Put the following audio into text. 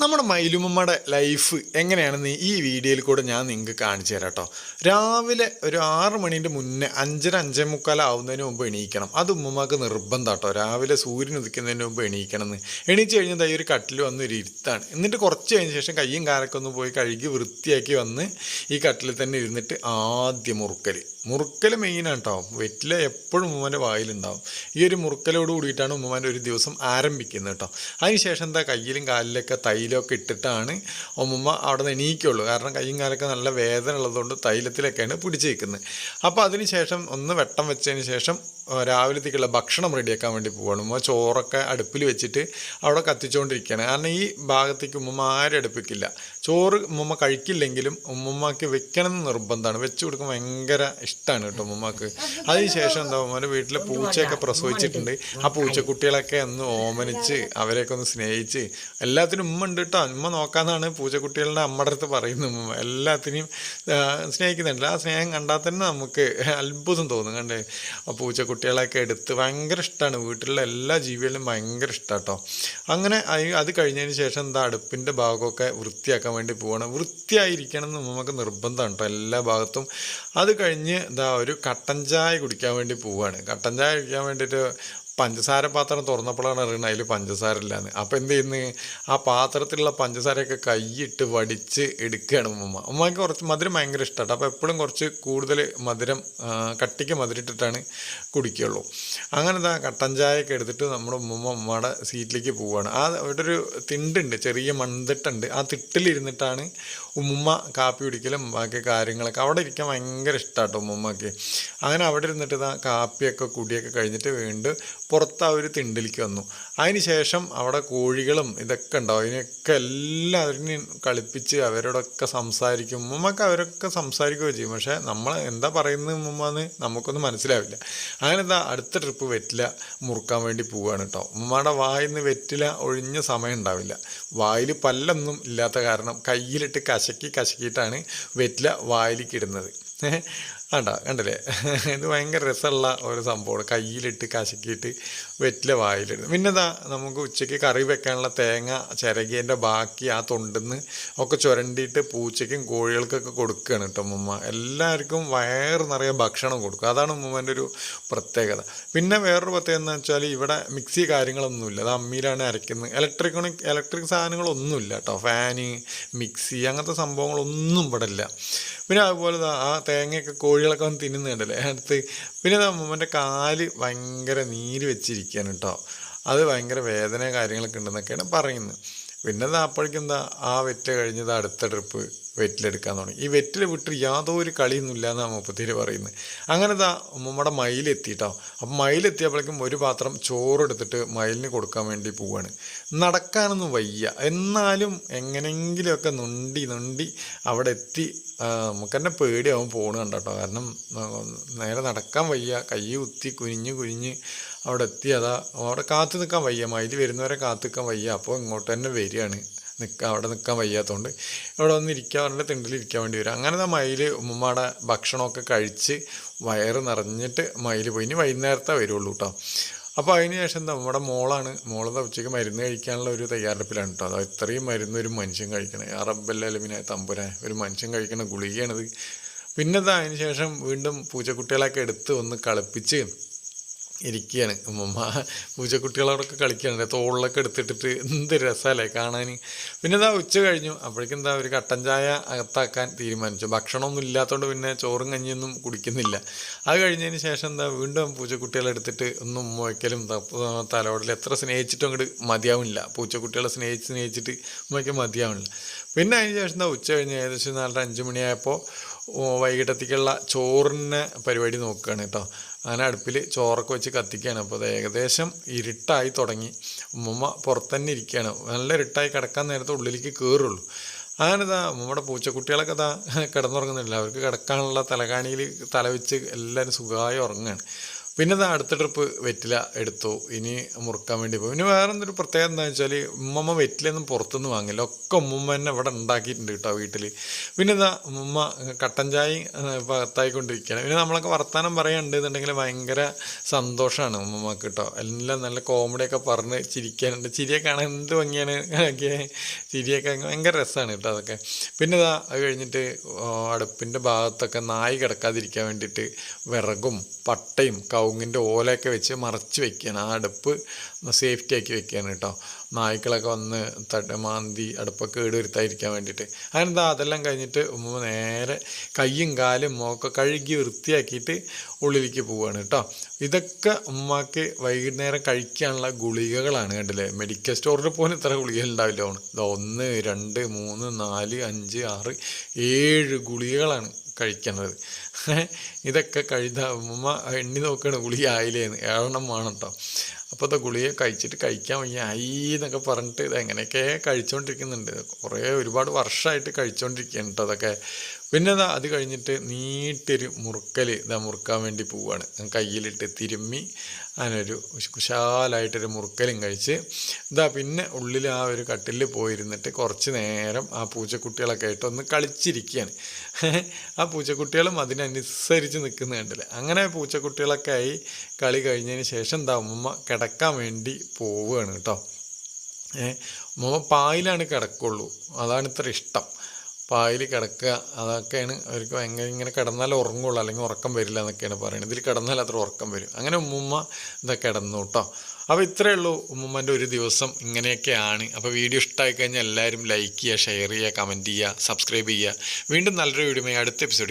നമ്മുടെ മൈലുമ്മയുടെ ലൈഫ് എങ്ങനെയാണെന്ന് ഈ വീഡിയോയിൽ കൂടെ ഞാൻ നിങ്ങൾക്ക് കാണിച്ചു തരാം കേട്ടോ. രാവിലെ ഒരു ആറ് മണീന്റെ മുന്നേ അഞ്ചര അഞ്ചേ മുക്കാലാവുന്നതിന് മുമ്പ് എണീക്കണം. അത് ഉമ്മമാക്ക് നിർബന്ധം കേട്ടോ. രാവിലെ സൂര്യൻ ഉദിക്കുന്നതിന് മുമ്പ് എണീക്കണം എന്ന് എണീച്ച് കഴിഞ്ഞാൽ ഈ ഒരു കട്ടിൽ വന്ന് ഒരു ഇരുത്താണ്. എന്നിട്ട് കുറച്ച് കഴിഞ്ഞ ശേഷം കയ്യും കാലൊക്കെ ഒന്ന് പോയി കഴുകി വൃത്തിയാക്കി വന്ന് ഈ കട്ടിൽ തന്നെ ഇരുന്നിട്ട് ആദ്യം മുറുക്കൽ മുറുക്കൽ മെയിനാണ് കേട്ടോ വെറ്റില എപ്പോഴും ഉമ്മന്റെ വായിലുണ്ടാവും. ഈ ഒരു മുറുക്കലോട് കൂടിയിട്ടാണ് ഉമ്മമാന്റെ ഒരു ദിവസം ആരംഭിക്കുന്നത് കേട്ടോ അതിനുശേഷം എന്താ കയ്യിലും കാലിലൊക്കെ തൈലൊക്കെ ഇട്ടിട്ടാണ് ഉമ്മ അവിടെ നിന്ന് എണീക്കുള്ളൂ. കാരണം കയ്യും കാലൊക്കെ നല്ല വേദന ഉള്ളതുകൊണ്ട് തൈലത്തിലൊക്കെയാണ് പിടിച്ചു നിൽക്കുന്നത് അപ്പോൾ അതിനുശേഷം ഒന്ന് വെട്ടം വെച്ചതിന് ശേഷം രാവിലത്തേക്കുള്ള ഭക്ഷണം റെഡിയാക്കാൻ വേണ്ടി പോവാണ്. ഉമ്മ ചോറൊക്കെ അടുപ്പിൽ വെച്ചിട്ട് അവിടെ കത്തിച്ചുകൊണ്ടിരിക്കുകയാണ്. കാരണം ഈ ഭാഗത്തേക്ക് ഉമ്മ ആരും അടുപ്പിക്കില്ല. ചോറ് ഉമ്മ കഴിക്കില്ലെങ്കിലും ഉമ്മമ്മക്ക് വെക്കണം എന്ന് നിർബന്ധമാണ്. വെച്ച് കൊടുക്കാൻ ഭയങ്കര ഇഷ്ടമാണ് കേട്ടോ ഉമ്മമ്മക്ക് അതിനുശേഷം എന്താ ഉമ്മന്റെ വീട്ടിലെ പൂച്ചയൊക്കെ പ്രസവിച്ചിട്ടുണ്ട്. ആ പൂച്ചക്കുട്ടികളൊക്കെ ഒന്ന് ഓമനിച്ച് അവരെയൊക്കെ ഒന്ന് സ്നേഹിച്ച് എല്ലാത്തിനും ഉമ്മ ഉണ്ട് കേട്ടോ. ഉമ്മ നോക്കാന്നാണ് പൂച്ചക്കുട്ടികളുടെ അമ്മയുടെ അടുത്ത് പറയുന്നത് ഉമ്മ എല്ലാത്തിനെയും സ്നേഹിക്കുന്നുണ്ട്. ആ സ്നേഹം കണ്ടാൽ തന്നെ നമുക്ക് അത്ഭുതം തോന്നും. കണ്ടേ ആ പൂച്ചക്കുട്ടികളെയൊക്കെ എടുത്ത് ഭയങ്കര ഇഷ്ടമാണ് വീട്ടിലുള്ള എല്ലാ ജീവികളിലും ഭയങ്കര ഇഷ്ടമാണ് കേട്ടോ അങ്ങനെ അത് കഴിഞ്ഞതിന് ശേഷം എന്താ അടുപ്പിന്റെ ഭാഗമൊക്കെ വൃത്തിയാക്കാൻ വേണ്ടി പോവാണ്. വൃത്തിയായിരിക്കണം എന്ന് നമുക്ക് നിർബന്ധമാണ് കേട്ടോ എല്ലാ ഭാഗത്തും. അത് കഴിഞ്ഞ് എന്താ ഒരു കട്ടൻ ചായ കുടിക്കാൻ വേണ്ടി പോവുകയാണ് കട്ടൻ ചായ കുടിക്കാൻ വേണ്ടിയിട്ട് പഞ്ചസാര പാത്രം തുറന്നപ്പോഴാണ് അറിയുന്നത് അതിൽ പഞ്ചസാര ഇല്ലാന്ന്. അപ്പോൾ എന്ത് ചെയ്യുന്നു? ആ പാത്രത്തിലുള്ള പഞ്ചസാരയൊക്കെ കൈയിട്ട് വടിച്ച് എടുക്കുകയാണ് ഉമ്മ. ഉമ്മയ്ക്ക് കുറച്ച് മധുരം ഭയങ്കര ഇഷ്ടമാണ് അപ്പോൾ എപ്പോഴും കുറച്ച് കൂടുതൽ മധുരം കട്ടിക്ക് മധുരിട്ടിട്ടാണ് കുടിക്കുകയുള്ളൂ. അങ്ങനെ ഇതാ കട്ടൻ ചായയൊക്കെ എടുത്തിട്ട് നമ്മുടെ ഉമ്മ ഉമ്മയുടെ സീറ്റിലേക്ക് പോവുകയാണ്. ആ അവിടെ ഒരു തിണ്ടുണ്ട് ചെറിയ മൺതിട്ടുണ്ട്. ആ തിട്ടിലിരുന്നിട്ടാണ് ഉമ്മുമ്മ കാപ്പി കുടിക്കലും ബാക്കി കാര്യങ്ങളൊക്കെ അവിടെ ഇരിക്കാൻ ഭയങ്കര ഇഷ്ടമാട്ടോ ഉമ്മുമ്മക്ക് അങ്ങനെ അവിടെ ഇരുന്നിട്ട് ഇതാ കാപ്പിയൊക്കെ കുടിയൊക്കെ കഴിഞ്ഞിട്ട് വീണ്ടും പുറത്ത് ആ ഒരു തിണ്ടിലേക്ക് വന്നു. അതിന് ശേഷം അവിടെ കോഴികളും ഇതൊക്കെ ഉണ്ടാവും. അതിനൊക്കെ എല്ലാവരും കളിപ്പിച്ച് അവരോടൊക്കെ സംസാരിക്കും. ഉമ്മമ്മക്ക് അവരൊക്കെ സംസാരിക്കുകയോ ചെയ്യും. പക്ഷേ നമ്മൾ എന്താ പറയുന്നത് ഉമ്മമ്മന്ന് നമുക്കൊന്നും മനസ്സിലാവില്ല. അങ്ങനെ എന്താ അടുത്ത ട്രിപ്പ് വെറ്റില മുറുക്കാൻ വേണ്ടി പോവുകയാണ് കേട്ടോ. ഉമ്മമ്മയുടെ വായിൽ നിന്ന് വെറ്റില ഒഴിഞ്ഞ സമയം ഉണ്ടാവില്ല. വായിൽ പല്ലൊന്നും ഇല്ലാത്ത കാരണം കയ്യിലിട്ട് കശക്കി കശക്കിയിട്ടാണ് വെറ്റില വായിലേക്ക് ഇടുന്നത്. കണ്ട കണ്ടില്ലേ? ഇത് ഭയങ്കര രസമുള്ള ഒരു സംഭവമാണ്. കയ്യിലിട്ട് കശക്കിയിട്ട് വെറ്റില വായിലിടുന്നു പിന്നെ ഇതാ നമുക്ക് ഉച്ചയ്ക്ക് കറി വെക്കാനുള്ള തേങ്ങ ചിരകിയതിന്റെ ബാക്കി ആ തൊണ്ടിന്ന് ഒക്കെ ചുരണ്ടിയിട്ട് പൂച്ചയ്ക്കും കോഴികൾക്കൊക്കെ കൊടുക്കുകയാണ് കേട്ടോ ഉമ്മ എല്ലാവർക്കും വയറ് നിറയെ ഭക്ഷണം കൊടുക്കും. അതാണ് ഉമ്മന്റെ ഒരു പ്രത്യേകത. പിന്നെ വേറൊരു പ്രത്യേകത എന്ന് വെച്ചാൽ ഇവിടെ മിക്സി കാര്യങ്ങളൊന്നുമില്ല. അത് അമ്മിയിലാണ് അരയ്ക്കുന്നത്. ഇലക്ട്രോണിക് ഇലക്ട്രിക് സാധനങ്ങളൊന്നുമില്ല കേട്ടോ. ഫാന് മിക്സി അങ്ങനത്തെ സംഭവങ്ങളൊന്നും ഇവിടെ ഇല്ല. പിന്നെ അതുപോലെ ആ തേങ്ങയൊക്കെ കോഴികളൊക്കെ വന്ന് തിന്നുന്നുണ്ടല്ലേ? അടുത്ത് പിന്നെ ദാ അമ്മൂമ്മന്റെ കാൽ ഭയങ്കര നീര് വെച്ചിരിക്കുകയാണ് കേട്ടോ അത് ഭയങ്കര വേദന കാര്യങ്ങളൊക്കെ ഉണ്ടെന്നൊക്കെയാണ് പറയുന്നത്. പിന്നെ അപ്പോഴേക്കും എന്താ ആ വെറ്റ കഴിഞ്ഞത് അടുത്ത ട്രിപ്പ് വെറ്റിലെടുക്കാൻ തുടങ്ങി. ഈ വെറ്റിൽ വിട്ട് യാതൊരു കളിയൊന്നുമില്ല എന്നാണ് മുപ്പത്തിര് പറയുന്നത്. അങ്ങനെ ഇതാ ഉമ്മമ്മയുടെ മയിലെത്തിയിട്ടോ അപ്പം മയിലെത്തിയപ്പോഴേക്കും ഒരു പാത്രം ചോറെടുത്തിട്ട് മയിലിന് കൊടുക്കാൻ വേണ്ടി പോവാണ്. നടക്കാനൊന്നും വയ്യ. എന്നാലും എങ്ങനെയെങ്കിലുമൊക്കെ നുണ്ടി നുണ്ടി അവിടെ എത്തി നമുക്ക് തന്നെ പേടിയാവും പോണ് കണ്ടോ കാരണം നേരെ നടക്കാൻ വയ്യ. കൈ കുത്തി കുനിഞ്ഞ് കുനിഞ്ഞ് അവിടെ എത്തി. അതാ അവിടെ കാത്തു നിൽക്കാൻ വയ്യ. മയിൽ വരുന്നവരെ കാത്തു നിൽക്കാൻ വയ്യ. അപ്പോൾ ഇങ്ങോട്ട് തന്നെ വരികയാണ്. നിൽക്കാൻ അവിടെ നിൽക്കാൻ വയ്യാത്തതുകൊണ്ട് ഇവിടെ വന്ന് ഇരിക്കാൻ അവരുടെ തിണ്ടിൽ ഇരിക്കാൻ വേണ്ടി വരും അങ്ങനെ മയിൽ ഉമ്മമാടെ ഭക്ഷണമൊക്കെ കഴിച്ച് വയറ് നിറഞ്ഞിട്ട് മയിൽ പോയി. ഇനി വൈകുന്നേരത്തെ വരുള്ളൂ കേട്ടോ അപ്പോൾ അതിന് ശേഷം എന്താ നമ്മുടെ മോളാണ്. മോളെന്താ ഉച്ചയ്ക്ക് മരുന്ന് കഴിക്കാനുള്ള ഒരു തയ്യാറെടുപ്പിലാണ് കേട്ടോ അത് ഇത്രയും മരുന്ന് ഒരു മനുഷ്യൻ കഴിക്കണം. പിന്നെ തമ്പുരാൻ ഒരു മനുഷ്യൻ കഴിക്കണ ഗുളികയാണിത്. പിന്നെ അതിന് ശേഷം വീണ്ടും പൂച്ചക്കുട്ടികളൊക്കെ എടുത്ത് ഒന്ന് കളിപ്പിച്ച് ഇരിക്കുകയാണ് ഉമ്മമ്മ പൂച്ചക്കുട്ടികളോടൊക്കെ കളിക്കുകയാണ് തോളിലൊക്കെ എടുത്തിട്ടിട്ട് എന്ത് രസമല്ലേ കാണാൻ പിന്നെ എന്താ ഉച്ച കഴിഞ്ഞു. അപ്പോഴേക്കും എന്താ ഒരു കട്ടൻ ചായ അകത്താക്കാൻ തീരുമാനിച്ചു. ഭക്ഷണമൊന്നും ഇല്ലാത്തതുകൊണ്ട് പിന്നെ ചോറും കഞ്ഞിയൊന്നും കുടിക്കുന്നില്ല. അത് കഴിഞ്ഞതിന് ശേഷം എന്താ വീണ്ടും പൂച്ചക്കുട്ടികളെ എടുത്തിട്ട് ഒന്നും ഉമ്മ വയ്ക്കലും തലോടലും. എത്ര സ്നേഹിച്ചിട്ടും അങ്ങോട്ട് മതിയാവില്ല പൂച്ചക്കുട്ടികളെ സ്നേഹിച്ച് സ്നേഹിച്ചിട്ട് ഉമ്മയ്ക്ക് മതിയാവില്ല പിന്നെ അതിന് ശേഷം എന്താ ഉച്ച കഴിഞ്ഞ് ഏകദേശം നാലര അഞ്ച് മണിയായപ്പോൾ വൈകിട്ടത്തേക്കുള്ള ചോറിന് പരിപാടി നോക്കുകയാണ് കേട്ടോ അങ്ങനെ അടുപ്പിൽ ചോറൊക്കെ വെച്ച് കത്തിക്കുകയാണ് അപ്പോൾ അത് ഏകദേശം ഇരുട്ടായി തുടങ്ങി. ഉമ്മ പുറത്തന്നെ ഇരിക്കുകയാണ് നല്ല ഇരുട്ടായി കിടക്കാൻ നേരത്തെ ഉള്ളിലേക്ക് കയറുള്ളൂ അങ്ങനെ ഇതാ നമ്മുടെ പൂച്ചക്കുട്ടികളൊക്കെ ഇതാ കിടന്നുറങ്ങുന്നില്ല അവർക്ക് കിടക്കാനുള്ള തലകാണിയിൽ തല വെച്ച് എല്ലാവരും സുഖമായി ഉറങ്ങുകയാണ് പിന്നെ ദാ അടുത്ത ട്രിപ്പ് വെറ്റില എടുത്തു. ഇനി മുറുക്കാൻ വേണ്ടി പോകും പിന്നെ വേറെ എന്തൊരു പ്രത്യേകത എന്താ വെച്ചാൽ ഉമ്മമ്മ വെറ്റിലൊന്നും പുറത്തുനിന്ന് വാങ്ങില്ല. ഒക്കെ ഉമ്മമ്മ തന്നെ ഇവിടെ ഉണ്ടാക്കിയിട്ടുണ്ട് കേട്ടോ വീട്ടിൽ പിന്നെ ഇതാ ഉമ്മ കട്ടൻ ചായയും പകത്തായിക്കൊണ്ടിരിക്കുകയാണ് പിന്നെ നമ്മളൊക്കെ വർത്തമാനം പറയുന്നുണ്ട് എന്നുണ്ടെങ്കിൽ ഭയങ്കര സന്തോഷമാണ് ഉമ്മമ്മക്ക് കേട്ടോ. എല്ലാം നല്ല കോമഡിയൊക്കെ പറഞ്ഞ് ചിരിക്കാനുണ്ട്. ചിരിയൊക്കെ കാണാൻ എന്ത് ഭംഗിയാണ്? ചിരിയൊക്കെ ഭയങ്കര രസമാണ് കേട്ടോ അതൊക്കെ. പിന്നെ ഇതാ അത് കഴിഞ്ഞിട്ട് അടുപ്പിന്റെ ഭാഗത്തൊക്കെ നായി കിടക്കാതിരിക്കാൻ വേണ്ടിയിട്ട് വിറകും പട്ടയും കവുങ്ങിന്റെ ഓലയൊക്കെ വെച്ച് മറച്ച് വെക്കുകയാണ് ആ അടുപ്പ് സേഫ്റ്റി ആക്കി വെക്കുകയാണ് കേട്ടോ. നായ്ക്കളൊക്കെ വന്ന് തട്ട് മാന്തി അടുപ്പൊക്കെ കേടുവരുത്താതിരിക്കാൻ വേണ്ടിയിട്ട്. അങ്ങനെന്താ അതെല്ലാം കഴിഞ്ഞിട്ട് ഉമ്മ നേരെ കയ്യും കാലും മോക്കെ കഴുകി വൃത്തിയാക്കിയിട്ട് ഉള്ളിലേക്ക് പോവുകയാണ് കേട്ടോ. ഇതൊക്കെ ഉമ്മാക്ക് വൈകുന്നേരം കഴിക്കാനുള്ള ഗുളികകളാണ് കണ്ടില്ലേ? മെഡിക്കൽ സ്റ്റോറിൽ പോലും ഇത്ര ഗുളിക ഉണ്ടാവില്ല. ഒന്ന് രണ്ട് മൂന്ന് നാല് അഞ്ച് ആറ് ഏഴ് ഗുളികകളാണ്. കഴിക്കുന്നത് ഇതൊക്കെ കഴിത ഉമ്മ എണ്ണി നോക്കുകയാണ് ഗുളിക ആയില്ലേന്ന്. ഏഴെണ്ണം വേണം കേട്ടോ അപ്പോൾ അത് ഗുളിക കഴിച്ചിട്ട് കഴിക്കാൻ വയ്യ. ആയി എന്നൊക്കെ പറഞ്ഞിട്ട് ഇത് എങ്ങനെയൊക്കെ കഴിച്ചുകൊണ്ടിരിക്കുന്നുണ്ട് കുറേ ഒരുപാട് വർഷമായിട്ട് കഴിച്ചുകൊണ്ടിരിക്കുകയാണ് കേട്ടോ അതൊക്കെ. പിന്നെ ഇതാ അത് കഴിഞ്ഞിട്ട് നീട്ടൊരു മുറുക്കൽ ഇതാ മുറുക്കാൻ വേണ്ടി പോവുകയാണ് കയ്യിലിട്ട് തിരുമ്മി അതിനൊരു കുശാലായിട്ടൊരു മുറുക്കലും കഴിച്ച് ഇതാ പിന്നെ ഉള്ളിൽ ആ ഒരു കട്ടിലിൽ പോയിരുന്നിട്ട് കുറച്ച് നേരം ആ പൂച്ചക്കുട്ടികളൊക്കെ ആയിട്ട് ഒന്ന് കളിച്ചിരിക്കുകയാണ്. ആ പൂച്ചക്കുട്ടികളും അതിനനുസരിച്ച് നിൽക്കുന്ന കണ്ടില്ലേ? അങ്ങനെ പൂച്ചക്കുട്ടികളൊക്കെ ആയി കളി കഴിഞ്ഞതിന് ശേഷം എന്താ ഉമ്മ കിടക്കാൻ വേണ്ടി പോവുകയാണ് കേട്ടോ. ഉമ്മ പായിലാണ് കിടക്കുള്ളൂ. അതാണ് ഇത്ര ഇഷ്ടം. പായിൽ കിടക്കുക. അതൊക്കെയാണ് അവർക്ക് ഭയങ്കര ഇങ്ങനെ കിടന്നാൽ ഉറങ്ങുള്ളൂ. അല്ലെങ്കിൽ ഉറക്കം വരില്ല എന്നൊക്കെയാണ് പറയുന്നത്. ഇതിൽ കിടന്നാൽ അത്ര ഉറക്കം വരും. അങ്ങനെ ഉമ്മുമ്മ ഇതാ കിടന്നു കേട്ടോ അപ്പോൾ ഇത്രയേ ഉള്ളൂ ഉമ്മുമ്മന്റെ ഒരു ദിവസം ഇങ്ങനെയൊക്കെയാണ്. അപ്പോൾ വീഡിയോ ഇഷ്ടമായി കഴിഞ്ഞാൽ എല്ലാവരും ലൈക്ക് ചെയ്യുക ഷെയർ ചെയ്യുക കമന്റ് ചെയ്യുക സബ്സ്ക്രൈബ് ചെയ്യുക. വീണ്ടും നല്ലൊരു വീഡിയോ അടുത്ത എപ്പിസോഡ്